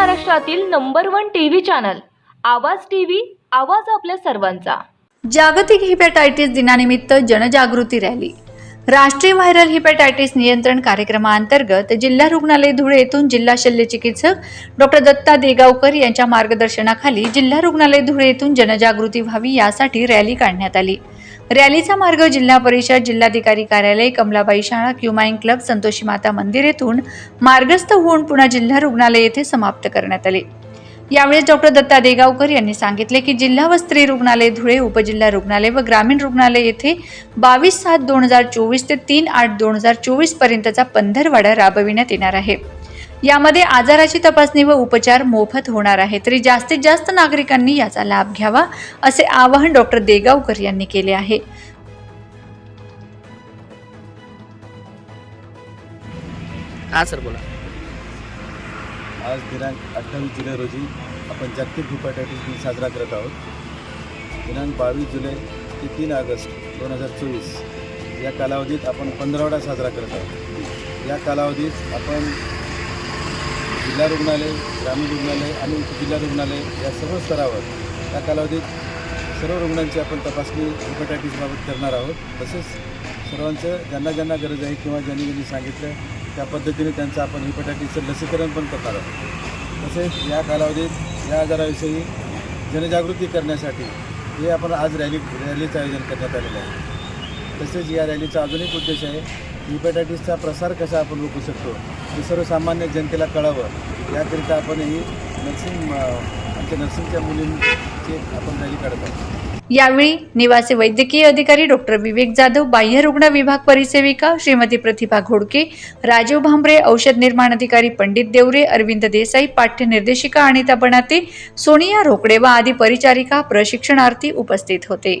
महाराष्ट्रातील number one TV channel आवाज TV आवाज आपल्या सर्वांचा. जागतिक हिपॅटायटिस दिनानिमित्त जनजागृती रॅली. राष्ट्रीय व्हायरल हिपॅटायटिस नियंत्रण कार्यक्रमाअंतर्गत जिल्हा रुग्णालय धुळे येथून जिल्हा शल्य चिकित्सक डॉक्टर दत्ता देगावकर यांच्या मार्गदर्शनाखाली जिल्हा रुग्णालय धुळे येथून जनजागृती व्हावी यासाठी रॅली काढण्यात आली. रॅलीचा मार्ग जिल्हा परिषद जिल्हाधिकारी कार्यालय कमलाबाई शाळा क्युमाईन क्लब संतोषी माता मंदिर येथून मार्गस्थ होऊन पुन्हा जिल्हा रुग्णालय येथे समाप्त करण्यात आले. यावेळी डॉक्टर दत्ता देगावकर यांनी सांगितले की जिल्हा व स्त्री रुग्णालय धुळे उपजिल्हा रुग्णालय व ग्रामीण रुग्णालय येथे बावीस सात दोन हजार चोवीस ते तीन आठ दोन हजार चोवीस पर्यंतचा पंधरवाडा राबविण्यात येणार आहे. यामध्ये आजाराची तपासणी व उपचार मोफत होणार आहे तरी जास्तीत जास्त नागरिकांनी याचा लाभ घ्यावा असे आवाहन डॉक्टर देगावकर यांनी केले आहे. हां सर बोला. आज दिनांक अठ्ठावीस जुलै रोजी आपण जागतिक हिपॅटायटिस दिन साजरा करत आहोत. दिनांक बावीस जुलै ते तीन ऑगस्ट दोन हजार चोवीस या कालावधीत आपण पंधरावडा साजरा करत आहोत. या कालावधीत आपण जिल्हा रुग्णालय ग्रामीण रुग्णालय आणि उपजिल्हा रुग्णालय या सर्व स्तरावर या कालावधीत सर्व रुग्णांची आपण तपासणी हिपॅटायटिसबाबत करणार आहोत. तसेच सर्वांचं ज्यांना ज्यांना गरज आहे किंवा ज्यांनी ज्यांनी सांगितलं त्या पद्धतीने त्यांचं आपण हिपॅटायटिसचं लसीकरण पण करणार आहोत. तसेच या कालावधीत या आजाराविषयी जनजागृती करण्यासाठी हे आपण आज रॅली रॅलीचं आयोजन करण्यात आलेलं आहे. तसेच या रॅलीचा अजून एक उद्देश आहे की हिपॅटायटिसचा प्रसार कसा आपण रोखू शकतो हे सर्वसामान्य जनतेला कळावं. याकरिता आपण ही नर्सिंग आमच्या नर्सिंगच्या मुलींची आपण रॅली काढत आहोत. यावेळी निवासी वैद्यकीय अधिकारी डॉक्टर विवेक जाधव बाह्य रुग्ण विभाग परिसेविका श्रीमती प्रतिभा घोडके राजीव भांबरे औषध निर्माण अधिकारी पंडित देवरे अरविंद देसाई पाठ्य निर्देशिका अनिता बनाते सोनिया रोकडे व आदी परिचारिका प्रशिक्षणार्थी उपस्थित होते.